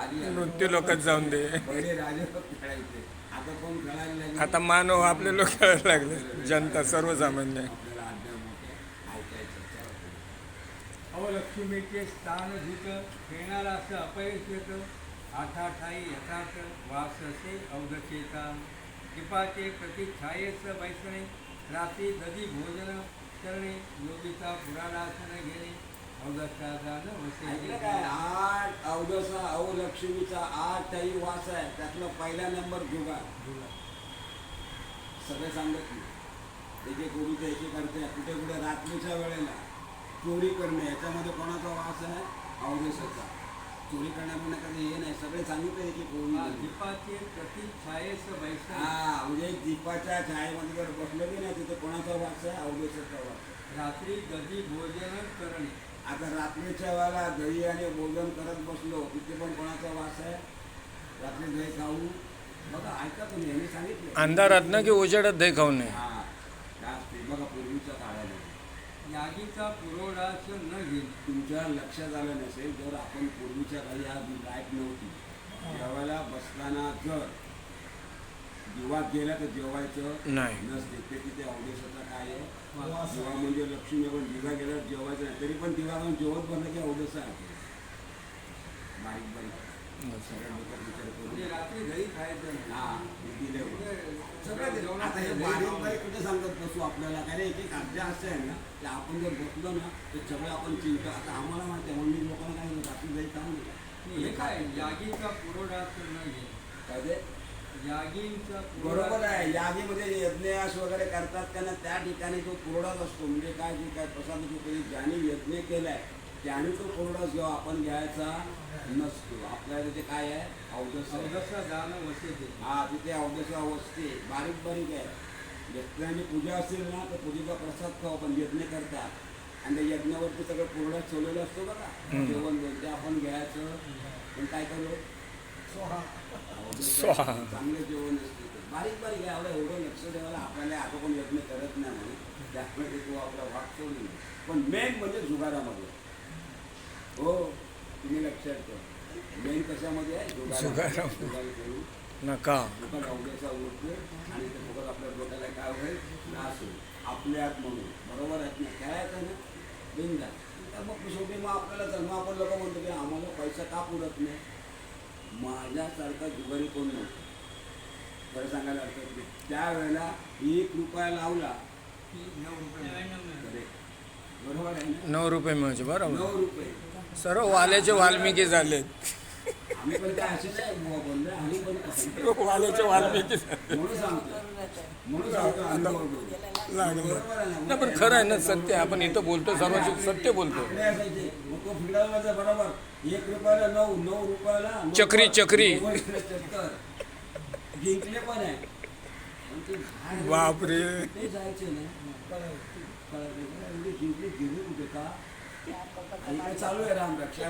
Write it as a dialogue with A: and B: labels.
A: खाली आलं.
B: मृत्यू जाऊन दे.
A: राजे आता
B: आता मानव आपले लोक खेळायला लागले. जनता सर्वसामान्य.
C: अवलक्ष्मीचे स्थान धुत खेळणारा असं अपयश येत आठाठाई यथार्थ वास असे अवधचेता कृपाचे प्रतीक छायेस बैसणे रात्री दधी भोजन करणे योगीचा पुराणासन घेणे
A: ऐकलं काय? आठ अवदसा अवलक्ष्मीचा आठ टाई वास आहे. त्यातला पहिला नंबर जुगार सगळे सांगत नाही. एके कोणीचे एके करते. कुठे कुठे रात्रीच्या वेळेला चोरी करणे याच्यामध्ये कोणाचा वास आहे? अवदसाचा. चोरी करण्यामध्ये कधी हे नाही. सगळे सांगितलं एके कोणी.
C: दीपाचे प्रतीक छायेस बैसणे
A: हा म्हणजे दीपाच्या छायेमध्ये जर बसलं की नाही तिथे कोणाचा वास आहे? अवदसाचा वास
C: रात्री दधी भोजन करणे.
A: आता रात्रीच्या वेळेला दही आणि भोजन करत बसलो. तिथे पण कोणाचा वास आहे? रात्री दही खाऊ. बघा ऐका तुम्ही यांनी सांगितलं.
B: अंधारात ना की उजेडात दही खाऊ नये.
A: हा असते बघा पूर्वीच्या काळामध्ये.
C: यागीचा पुरोडास न घेणे
A: तुमच्या लक्षात आलं नसेल जर आपण पूर्वीच्या काळी हा लाइट नव्हती. जेवायला बसताना जर दिवा गेला तर जेवायचं.
B: नाही.
A: नसते. ते तिथे अवदेशाचा काय आहे? दिवा म्हणजे लक्ष्मी पण दिवा गेल्यावर जेवायचं नाही तरी पण दिवा घेऊन जेवत बनलं की अवदेश आहे. बारीक बारीक. सगळ्या डोक्यात विचार करून.
C: रात्री दही खायचं नाही.
A: हा दिले होते. सगळं
C: म्हणजे
A: ते- आता हे बारीक बारीक कुठे सांगत बसू आपल्याला? कारण एक एक असं आहे ना की आपण जर बसलो ना तर सगळं आपण चिंता आता आम्हाला माहिती आहे मंदिर लोकांना काय म्हणतात, रात्री काम
C: हे काय?
A: काय ते?
C: यागींचा
A: बरोबर आहे. यादीमध्ये यज्ञयास वगैरे करतात त्यांना त्या ठिकाणी तो कोरडाच असतो. म्हणजे काय जे काय प्रसाद काही ज्याने यज्ञ केलाय त्याने तो कोरडाच जेव्हा आपण घ्यायचा नसतो. आपल्याला तिथे काय आहे? अवदस. हा तिथे अवदसा वस्ती बारीक बारीक आहे. यज्ञाची पूजा असेल ना तर पूजेचा प्रसाद खाऊ आपण यज्ञ करतात. आणि त्या यज्ञावरती सगळं कोरडा ठेवलेलं असतो बघा. जेवण ते आपण घ्यायचं. पण काय करू. चांगलं जेवण. बारीक बारीक आहे एवढं एवढं लक्ष ठेवायला आपल्याला आता कोण यज्ञ करत नाही त्यामुळे तो आपला भाग सोडून पण मेन म्हणजे जुगारामध्ये. हो तुम्ही लक्षात ठेवा. मेन कशामध्ये आहे. जुगार करू.
B: नका.
A: अवघ्याचा उरतो आणि ते फुकट आपल्या डोक्याला काय होईल? नाश होईल. आपल्यात म्हणून. बरोबर आहे ना खेळायचं ना? बिंदा तर मग शेवटी मग आपल्याला जन्म आपण लोक म्हणतो की आम्हाला पैसा का पुरत नाही? माझ्यासारखा जुगारी कोण नव्हतं. खरं सांगायला हरकत नाही. त्यावेळेला एक रुपया लावला
C: की नऊ रुपये
A: बरोबर आहे ना?
B: नऊ रुपये मिळायचे बरोबर.
A: नऊ रुपये.
B: सर्व वाल्याचे वाल्मिकी झाले.
A: आम्ही पण काय असे नाही बुवा बोलले आम्ही पण कसं-
B: वाल्याचे वाल्मिकी झाले.
A: म्हणून सांगतो म्हणून सांगतो अनुभव बोलून.
B: लागलं.
A: बरोबर आहे ना?
B: नाही पण खरं आहे ना सत्य. आहे. आपण इथं बोलतो सर्वांशी सत्य बोलतो
A: असायचे. तो बरोबर एक रुपयाला नऊ नऊ रुपयाला
B: चक्री, चक्री.
A: जिंकले पण आहे
B: बापरे.
A: ते जायचे ना कळायचे. कळायचे. म्हणजे जिंकले कुठे का चालू आहे राम रक्षा